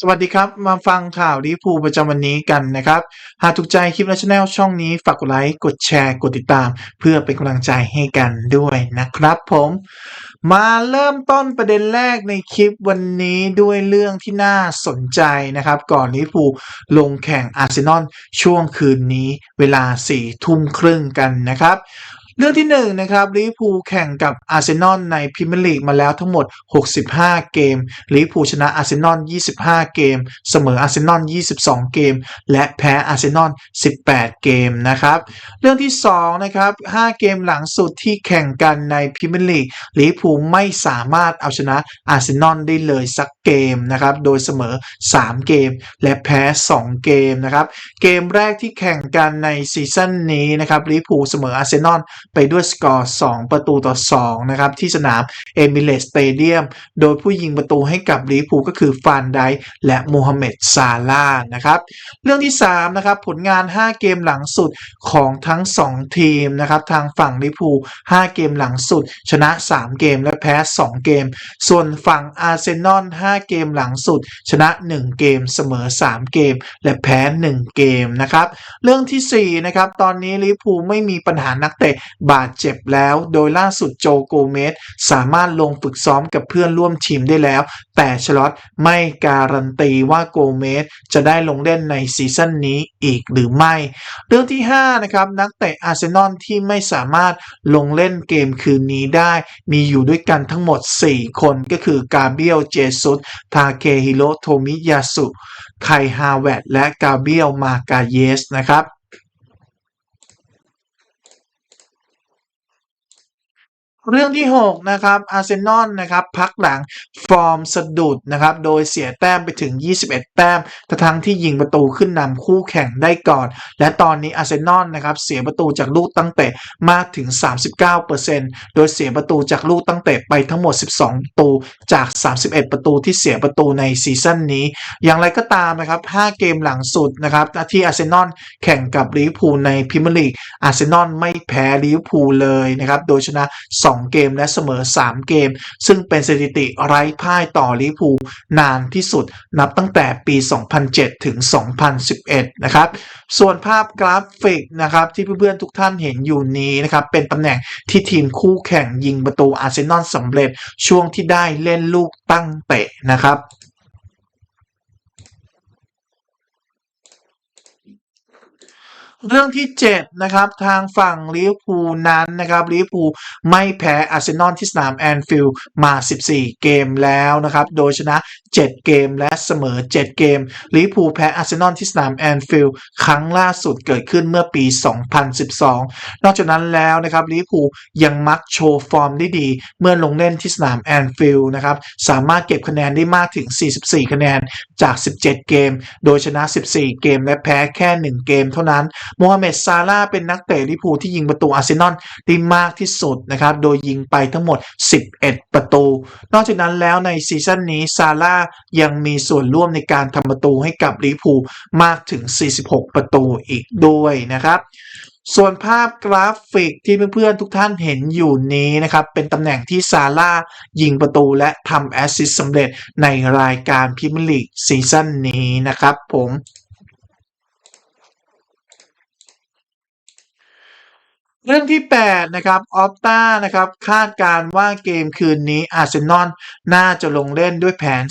สวัสดีครับ มาฟังข่าวลิพูประจำวันนี้กันนะครับ หากถูกใจคลิปและช anel ช่องนี้ฝากกดไลค์ กดแชร์ กดติดตาม เพื่อเป็นกำลังใจให้กันด้วยนะครับผม มาเริ่มต้นประเด็นแรกในคลิปวันนี้ด้วยเรื่องที่น่าสนใจนะครับ ก่อนลิพูลงแข่งอาร์เซนอลช่วงคืนนี้เวลา4ทุ่มครึ่งกันนะครับ เรื่องที่1นนะครับลิเวอร์พูลแข่งกับอาร์เซนอลในพรีเมียร์ลีกมาแล้วทั้งหมด 65 เกมลิเวอร์พูลชนะอาร์เซนอล 25 เกม เสมออาร์เซนอล 22 เกม และแพ้อาร์เซนอล 18 เกมนะครับเรื่องที่2นะครับ5เกมหลังสุดที่แข่งกันในพรีเมียร์ลีกลิเวอร์พูลไม่สามารถเอาชนะอาร์เซนอลได้เลยสักเกมนะครับโดยเสมอ 3 เกม และแพ้ 2 เกมนะครับเกมแรกที่แข่งกันในซีซั่นนี้นะครับลิเวอร์พูลเสมออาร์เซนอลไปด้วยสกอร์ 2 ประตูต่อ 2 นะครับ ที่สนามเอมิเรตสเตเดียมโดยผู้ยิงประตูให้กับลิเวอร์พูลก็คือฟานไดและโมฮัมเหม็ดซาลาห์นะครับ เรื่องที่ 3 นะครับ ผลงาน 5 เกมหลังสุดของทั้ง 2 ทีมนะครับ ทางฝั่งลิเวอร์พูล5เกมหลังสุด ชนะ 3 เกมและแพ้ 2 เกม ส่วนฝั่งอาร์เซนอล5เกมหลังสุด ชนะ 1 เกมเสมอ 3 เกม และแพ้ 1 เกมนะครับ เรื่องทีสี่4นะครับตอนนี้ลิเวอร์พูลไม่มีปัญหานักเตะบาดเจ็บแล้ว โดยล่าสุดโจโกเมสสามารถลงฝึกซ้อมกับเพื่อนร่วมทีมได้แล้ว แต่ชลอตไม่การันตีว่าโกเมสจะได้ลงเล่นในซีซั่นนี้อีกหรือไม่ เรื่องที่ 5 นะครับนักเตะอาร์เซนอลที่ไม่สามารถลงเล่นเกมคืนนี้ได้ มีอยู่ด้วยกันทั้งหมด 4 คนก็คือกาเบียลเจซุสทาเคฮิโรโทมิยาสุไคฮาเวตและกาเบียลมากาเยสนะครับ เรื่องที่ 6 นะครับอาร์เซนอลนะครับพักหลังฟอร์มสะดุดนะครับโดยเสียแต้มไปถึง 21 แต้มทั้งที่ยิงประตูขึ้นนำคู่แข่งได้ก่อน และตอนนี้อาร์เซนอลนะครับเสียประตูจากลูกตั้งเตะมากถึง 39%โดยเสียประตูจากลูกตั้งเตะไปทั้งหมด 12 ประตูจาก 31 ประตูที่เสียประตูในซีซั่นนี้ อย่างไรก็ตามนะครับ 5 เกมหลังสุดนะครับที่อาร์เซนอลแข่งกับลิเวอร์พูลในพรีเมียร์ลีกอาร์เซนอลไม่แพ้ลิเวอร์พูลเลยนะครับโดยชนะ 2เกมและเสมอ 3 เกม ซึ่งเป็นสถิติไร้พ่ายต่อลิพูนานที่สุดนับตั้งแต่ปี 2007 ถึง 2011 นะครับส่วนภาพกราฟิกนะครับที่เพื่อนๆทุกท่านเห็นอยู่นี้นะครับเป็นตำแหน่งที่ทีมคู่แข่งยิงประตูอาร์เซนอลสำเร็จช่วงที่ได้เล่นลูกตั้งเตะนะครับ เรื่องที่ 7 นะครับ ทางฝั่งลิเวอร์พูลนั้นนะครับลิเวอร์พูลไม่แพ้อาร์เซนอลที่สนามแอนฟิลด์มา 14 เกมแล้วนะครับ โดยชนะ 7 เกมและเสมอ 7 เกมลิเวอร์พูลแพ้อาร์เซนอลที่สนามแอนฟิลด์ครั้งล่าสุดเกิดขึ้นเมื่อปี 2012 นอกจากนั้นแล้วนะครับลิเวอร์พูลยังมักโชว์ฟอร์มได้ดี เมื่อลงเล่นที่สนามแอนฟิลด์นะครับสามารถเก็บคะแนนได้มากถึง 44 คะแนนจาก 17 เกม โดยชนะ 14 เกมและแพ้แค่ 1 เกมเท่านั้นโมฮัมเหม็ดซาลาเป็นนักเตะลิพูที่ยิงประตูอาร์เซนอลได้มากที่สุดนะครับ โดยยิงไปทั้งหมด 11 ประตู นอกจากนั้นแล้วในซีซั่นนี้ซาลายังมีส่วนร่วมในการทำประตูให้กับลิพูมากถึง 46 ประตูอีกด้วยนะครับส่วนภาพกราฟิกที่เพื่อนๆทุกท่านเห็นอยู่นี้นะครับ เป็นตำแหน่งที่ซาร่ายิงประตูและทำแอสซิสต์สำเร็จในรายการพรีเมียร์ลีกซีซั่นนี้นะครับผม เรื่องที่ 8 นะครับ ออฟตานะครับ คาดการ์ว่าเกมคืนนี้อาร์เซนอลน่าจะลงเล่นด้วยแผน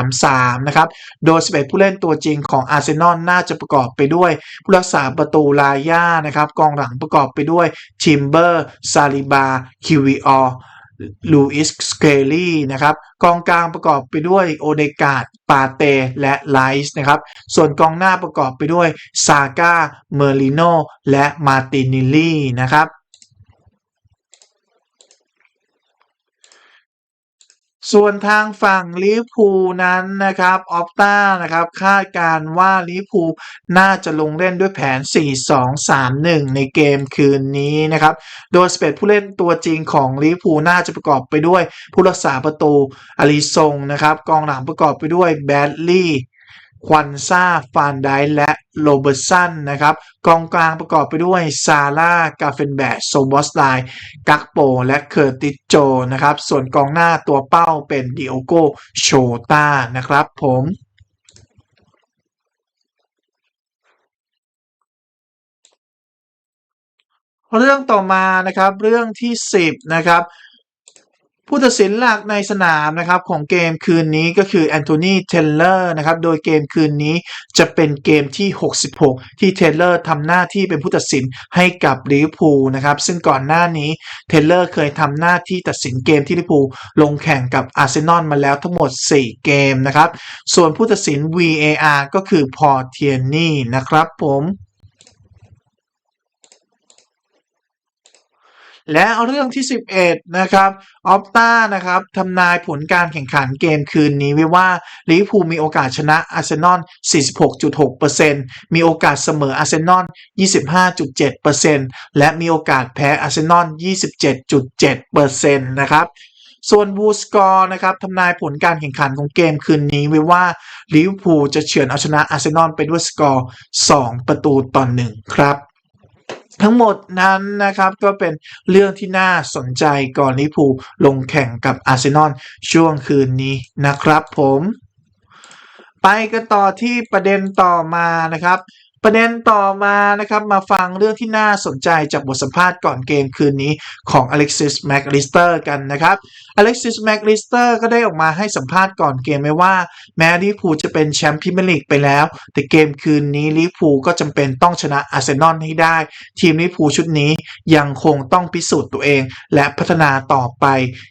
4-3-3 นะครับ โดย 11 ผู้เล่นตัวจริงของอาร์เซนอลน่าจะประกอบไปด้วย ผู้รักษาประตูลาย่านะครับ กองหลังประกอบไปด้วยชิมเบอร์ ซาลิบา คิวิออ ลูอิสสเคลลี่นะครับกองกลางประกอบไปด้วยโอเดกาดปาเต และไลส์นะครับส่วนกองหน้าประกอบไปด้วยซาก้าเมอริโนและมาตินิลลี่นะครับ ส่วนทางฝั่งลิเวอร์พูลนั้นนะครับออฟต้านะครับคาดการว่าลิเวอร์พูลน่าจะลงเล่นด้วยแผน 4-2-3-1 ในเกมคืนนี้นะครับ โดยสเปดผู้เล่นตัวจริงของลิเวอร์พูลน่าจะประกอบไปด้วยผู้รักษาประตูอลิซงนะครับกองหลังประกอบไปด้วยแบดลี่ ควันซาฟานไดและโลเบอร์ตสันนะครับกองกลางประกอบไปด้วยซาร่ากาเฟนแบชโซบอสไลกักโป และเคอร์ติโจนะครับส่วนกองหน้าตัวเป้าเป็นดิโอโกโชตานะครับผมเรื่องต่อมานะครับเรื่องที่ 10นะครับ ผู้ตัดสินหลักในสนามนะครับของเกมคืนนี้ก็คือแอนโทนีเทเลอร์นะครับโดยเกมคืนนี้จะเป็นเกมที่ 66 ที่เทเลอร์ทำหน้าที่เป็นผู้ตัดสินให้กับลิเวอร์พูลนะครับซึ่งก่อนหน้านี้เทเลอร์เคยทำหน้าที่ตัดสินเกมที่ลิเวอร์พูลลงแข่งกับอาร์เซนอลมาแล้วทั้งหมด 4 เกมนะครับส่วนผู้ตัดสิน VAR ก็คือพอเทียนี่นะครับผม และเรื่องที่ 11 นะครับออฟตานะครับทำนายผลการแข่งขันเกมคืนนี้ไว้ว่าลิเวอร์พูลมีโอกาสชนะอาร์เซนอล 46.6%มีโอกาสเสมออาร์เซนอล 25.7%และมีโอกาสแพ้อาร์เซนอล 27.7%นะครับส่วนบูสกอร์นะครับทำนายผลการแข่งขันของเกมคืนนี้ไว้ว่าลิเวอร์พูลจะเฉือนเอาชนะอาร์เซนอลไปด้วยสกอร์ 2 ประตูต่อ1ครับ ทั้งหมดนั้นนะครับก็เป็นเรื่องที่น่าสนใจก่อนลิเวอร์พูลลงแข่งกับอาร์เซนอลช่วงคืนนี้นะครับผม ไปกันต่อที่ประเด็นต่อมานะครับ ประเด็นต่อมานะครับมาฟังเรื่องที่น่าสนใจจากบทสัมภาษณ์ก่อนเกมคืนนี้ของอเล็กซิสแม a ลิสเตอร์กันนะครับอเล็กซิสแม a ลิสเตอร์ก็ได้ออกมาให้สัมภาษณ์ก่อนเกมไว้ว่า แม้ลิพูจะเป็นแชมป์พรีเมียร์ลีกไปแล้ว แต่เกมคืนนี้ลิพูก็จำเป็นต้องชนะอาร์เซนอลให้ได้ ทีมลิพูชุดนี้ยังคงต้องพิสูจน์ตัวเอง และพัฒนาต่อไป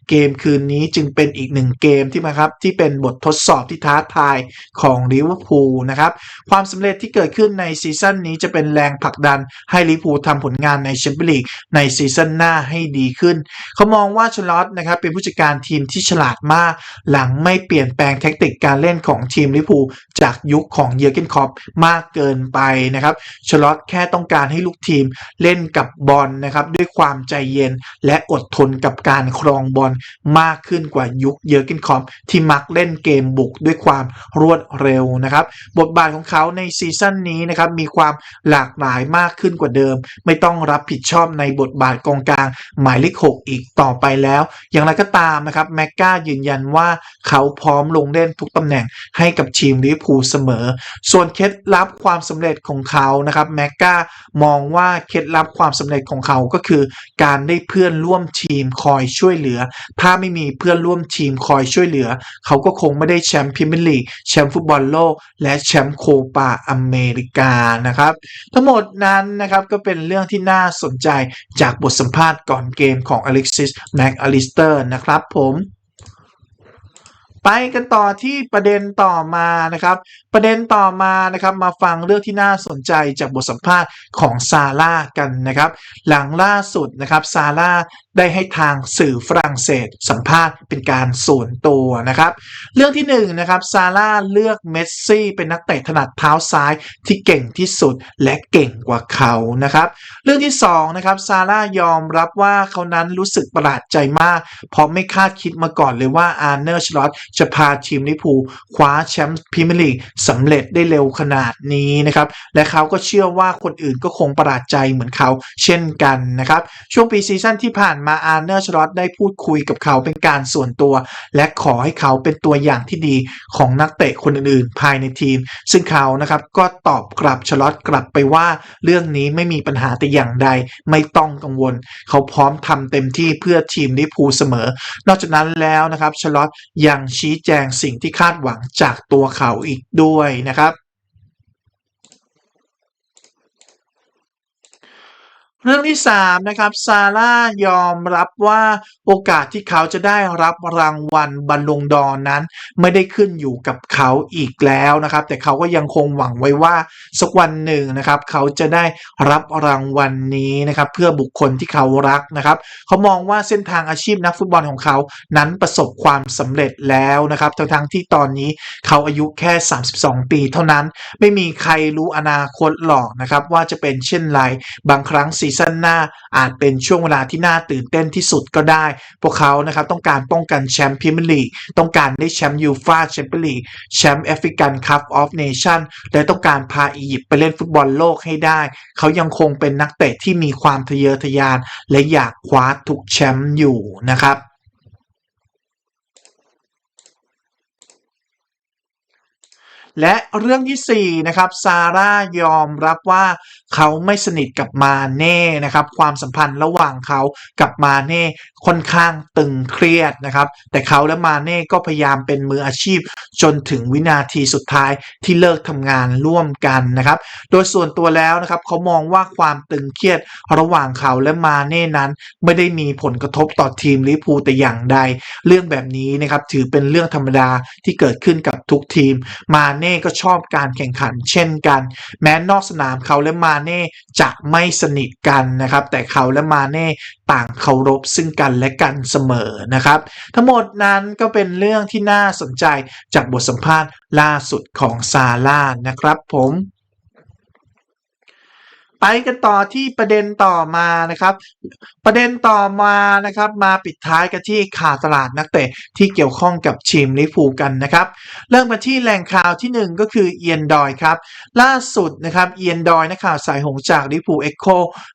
เกมคืนนี้จึงเป็นอีกหนึ่งเกมที่มาครับที่เป็นบททดสอบที่ท้าทายของลิเวอร์พูลนะครับความสำเร็จที่เกิดขึ้นในซีซั่นนี้จะเป็นแรงผลักดันให้ลิเวอร์พูทำผลงานในแชมเปี้ยนลีกในซีซั่นหน้าให้ดีขึ้น เขามองว่าชลอตนะครับเป็นผู้จัดการทีมที่ฉลาดมาก หลังไม่เปลี่ยนแปลงแท็กติกการเล่นของทีมลิเวอร์พูจากยุคของเยอร์เกนคอปมากเกินไปนะครับชลอตแค่ต้องการให้ลูกทีมเล่นกับบอลนะครับด้วยความใจเย็นและอดทนกับการครองบอลมากขึ้นกว่ายุคเยอร์เกนคอปที่มักเล่นเกมบุกด้วยความรวดเร็วนะครับบทบาทของเขาในซีซั่นนี้นะครับมีความหลากหลายมากขึ้นกว่าเดิม ไม่ต้องรับผิดชอบในบทบาทกองกลาง หมายเลข6อีกต่อไปแล้ว อย่างไรก็ตามนะครับแม็กกายืนยันว่าเขาพร้อมลงเล่นทุกตำแหน่งให้กับทีมลิเวอร์พูลเสมอ ส่วนเคล็ดลับความสำเร็จของเขานะครับแม็กกามองว่าเคล็ดลับความสำเร็จของเขาก็คือ การได้เพื่อนร่วมทีมคอยช่วยเหลือ ถ้าไม่มีเพื่อนร่วมทีมคอยช่วยเหลือ เขาก็คงไม่ได้แชมป์พรีเมียร์ลีกแชมป์ฟุตบอลโลก และแชมป์โคปาอเมริกานะครับ ทั้งหมดนั้นนะครับก็เป็นเรื่องที่น่าสนใจจากบทสัมภาษณ์ก่อนเกมของอเล็กซิสแม็กอลิสเตอร์นะครับผมไปกันต่อที่ประเด็นต่อมานะครับ ประเด็นต่อมานะครับมาฟังเรื่องที่น่าสนใจจากบทสัมภาษณ์ของซาร่ากันนะครับ หลังล่าสุดนะครับซาร่า ได้ให้ทางสื่อฝรั่งเศสสัมภาษณ์เป็นการส่วนตัวนะครับ เรื่องที่1นงนะครับซาร่าเลือกเมสซี่เป็นนักเตะถนัดเท้าซ้ายที่เก่งที่สุดและเก่งกว่าเขานะครับ เรื่องที่2นะครับซาร่ายอมรับว่าเขานั้นรู้สึกประหลาดใจมาก เพราะไม่คาดคิดมาก่อนเลยว่าอาร์เนอร์ชลอตจะพาทีมลิพูคว้าแชมป์พรีเมียร์ลีกสำเร็จได้เร็วขนาดนี้นะครับและเขาก็เชื่อว่าคนอื่นก็คงประหลาดใจเหมือนเขาเช่นกันนะครับช่วงปีซีซั่นที่ผ่านมาอาร์เนอร์ชลอตได้พูดคุยกับเขาเป็นการส่วนตัว และขอให้เขาเป็นตัวอย่างที่ดีของนักเตะคนอื่นๆ ภายในทีม ซึ่งเขานะครับก็ตอบกลับชลอตกลับไปว่า เรื่องนี้ไม่มีปัญหาแต่อย่างใดไม่ต้องกังวล เขาพร้อมทำเต็มที่เพื่อทีมลิพูเสมอ นอกจากนั้นแล้วนะครับชลอตยังชี้แจงสิ่งที่คาดหวังจากตัวเขาอีกด้วยนะครับ เรื่องที่3นะครับซาร่ายอมรับว่าโอกาสที่เขาจะได้รับรางวัลบอลลงดอนนั้น ไม่ได้ขึ้นอยู่กับเขาอีกแล้วนะครับ แต่เขาก็ยังคงหวังไว้ว่าสักวันหนึ่งนะครับเขาจะได้รับรางวัลนนี้นะครับเพื่อบุคคลที่เขารักนะครับเขามองว่าเส้นทางอาชีพนักฟุตบอลของเขานั้นประสบความสำเร็จแล้วนะครับทั้งที่ตอนนี้เขาอายุแค่ 32 ปีเท่านั้น ไม่มีใครรู้อนาคตหรอกนะครับว่าจะเป็นเช่นไรบางครั้งซีซั่นหน้าอาจเป็นช่วงเวลาที่น่าตื่นเต้นที่สุดก็ได้ พวกเขานะครับต้องการป้องกันแชมป์พรีเมียร์ลีกต้องการได้แชมป์ยูฟาแชมเปี้ยนลีกแชมป์แอฟริกันคัพออฟเนชั่นและต้องการพาอียิปต์ไปเล่นฟุตบอลโลกให้ได้ เขายังคงเป็นนักเตะที่มีความทะเยอทะยาน และอยากคว้าทุกแชมป์อยู่นะครับ และเรื่องที่4นะครับซาร่ายอมรับว่าเขาไม่สนิทกับมาเน่นะครับความสัมพันธ์ระหว่างเขากับมาเน่ค่อนข้างตึงเครียดนะครับแต่เขาและมาเน่ก็พยายามเป็นมืออาชีพ จนถึงวินาทีสุดท้ายที่เลิกทำงานร่วมกันนะครับโดยส่วนตัวแล้วนะครับเขามองว่าความตึงเครียดระหว่างเขาและมาเน่นั้น ไม่ได้มีผลกระทบต่อทีมลิเวอร์พูลแต่อย่างใด เรื่องแบบนี้นะครับถือเป็นเรื่องธรรมดาที่เกิดขึ้นกับทุกทีมมาเน่ก็ชอบการแข่งขันเช่นกัน แม้นอกสนามเขาและมาเน่จะไม่สนิทกันนะครับ แต่เขาและมาเน่ต่างเคารพซึ่งกันและกันเสมอนะครับ ทั้งหมดนั้นก็เป็นเรื่องที่น่าสนใจจากบทสัมภาษณ์ล่าสุดของซาร่านะครับผม ไปกันต่อที่ประเด็นต่อมานะครับ ประเด็นต่อมานะครับ มาปิดท้ายกันที่ข่าวตลาดนักเตะที่เกี่ยวข้องกับทีมลิเวอร์พูกันนะครับ เริ่มมาที่แหล่งข่าวที่ 1 ก็คือเอียนดอยครับ ล่าสุดนะครับเอียนดอยนักข่าวสายหงจากลิเวอร์พูเอ็กโค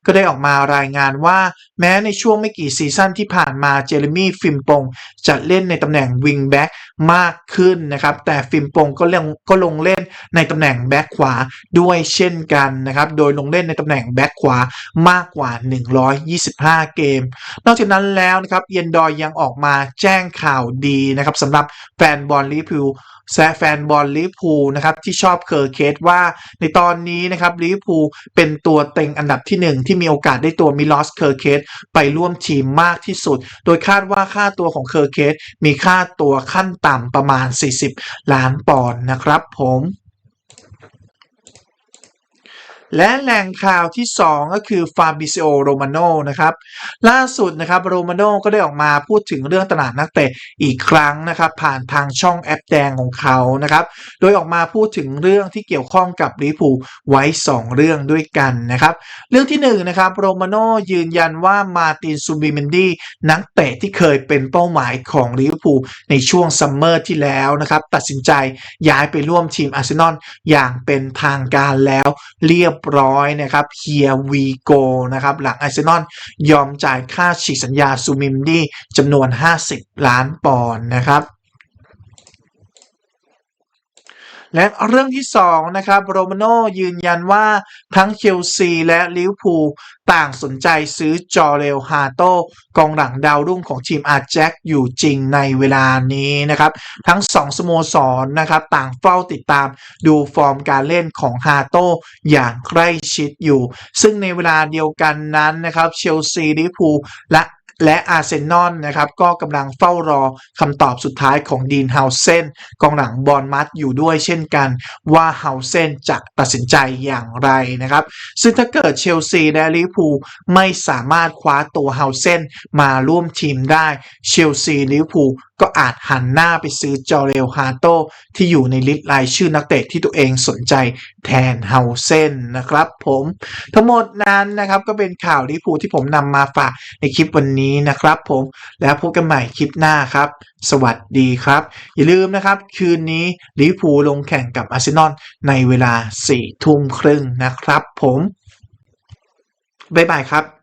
ก็ได้ออกมารายงานว่า แม้ในช่วงไม่กี่ซีซั่นที่ผ่านมาเจเรมี่ฟิมปงจะเล่นในตำแหน่งวิงแบ็กมากขึ้นนะครับ แต่ฟิมปงก็เล่นก็ลงเล่นในตำแหน่งแบ็กขวาด้วยเช่นกันนะครับ โดยลงเล่นในตำแหน่งแบ็กขวามากกว่า 125 เกม นอกจากนั้นแล้วนะครับเยนดอยยังออกมาแจ้งข่าวดีนะครับสำหรับแฟนบอลลิเวอร์พูลและแฟนบอลลิเวอร์พูลนะครับที่ชอบเคอร์เคสว่าในตอนนี้นะครับลิเวอร์พูลเป็นตัวเต็งอันดับที่ 1 ที่มีโอกาสได้ตัวมิลอสเคอร์เคสไปร่วมทีมมากที่สุด โดยคาดว่าค่าตัวของเคอร์เคสมีค่าตัวขั้นต่ำประมาณ 40 ล้านปอนด์นะครับผม และแหล่งข่าวที่ 2 ก็คือฟาบิซิโอโรมาโนนะครับล่าสุดนะครับโรมาโนก็ได้ออกมาพูดถึงเรื่องตลาดนักเตะอีกครั้งนะครับ ผ่านทางช่องแอปแดงของเขานะครับโดยออกมาพูดถึงเรื่องที่เกี่ยวข้องกับลิเวอร์พูไว้ 2 เรื่องด้วยกันนะครับเรื่องที่1นงนะครับโรมาโนยืนยันว่ามาตินซูบิเมนดีนักเตะที่เคยเป็นเป้าหมายของลิเวอร์พูลในช่วงซัมเมอร์ที่แล้วนะครับตัดสินใจย้ายไปร่วมทีมอาร์เซนอลอย่างเป็นทางการแล้วเรียบร้อยนะครับเฮียวีโกนะครับ หลังอาร์เซนอลยอมจ่ายค่าฉีกสัญญาซูมิมดี้จำนวน 50 ล้านปอนด์นะครับ และเรื่องที่2นะครับโรมาโนยืนยันว่าทั้งเชลซีและลิเวอร์พูลต่างสนใจซื้อจอเรลฮาโตกองหลังดาวรุ่งของทีมอาร์แจ็คอยู่จริงในเวลานี้นะครับทั้ง 2 สโมสรนนะครับต่างเฝ้าติดตามดูฟอร์มการเล่นของฮาโตอย่างใกล้ชิดอยู่ ซึ่งในเวลาเดียวกันนั้นนะครับเชลซีลิเวอร์พูลและ และอาร์เซนอลนะครับก็กำลังเฝ้ารอคำตอบสุดท้ายของดีนเฮาเซนกองหลังบอลมัดอยู่ด้วยเช่นกันว่าเฮาเซนจะตัดสินใจอย่างไรนะครับซึ่งถ้าเกิดเชลซีและลิเวอร์พูลไม่สามารถคว้าตัวเฮาเซนมาร่วมทีมได้เชลซีลิเวอร์พูล ก็อาจหันหน้าไปซื้อจอเรลฮาโตที่อยู่ในลิสต์รายชื่อนักเตะที่ตัวเองสนใจแทนเฮาเซนนะครับผมทั้งหมดนั้นนะครับก็เป็นข่าวลิพูที่ผมนำมาฝากในคลิปวันนี้นะครับผมแล้วพบกันใหม่คลิปหน้าครับ สวัสดีครับ อย่าลืมนะครับ คืนนี้ลิเวอร์พูลลงแข่งกับอาร์เซนอลในเวลา4ทุ่มครึ่งนะครับผมบ๊ายบายครับ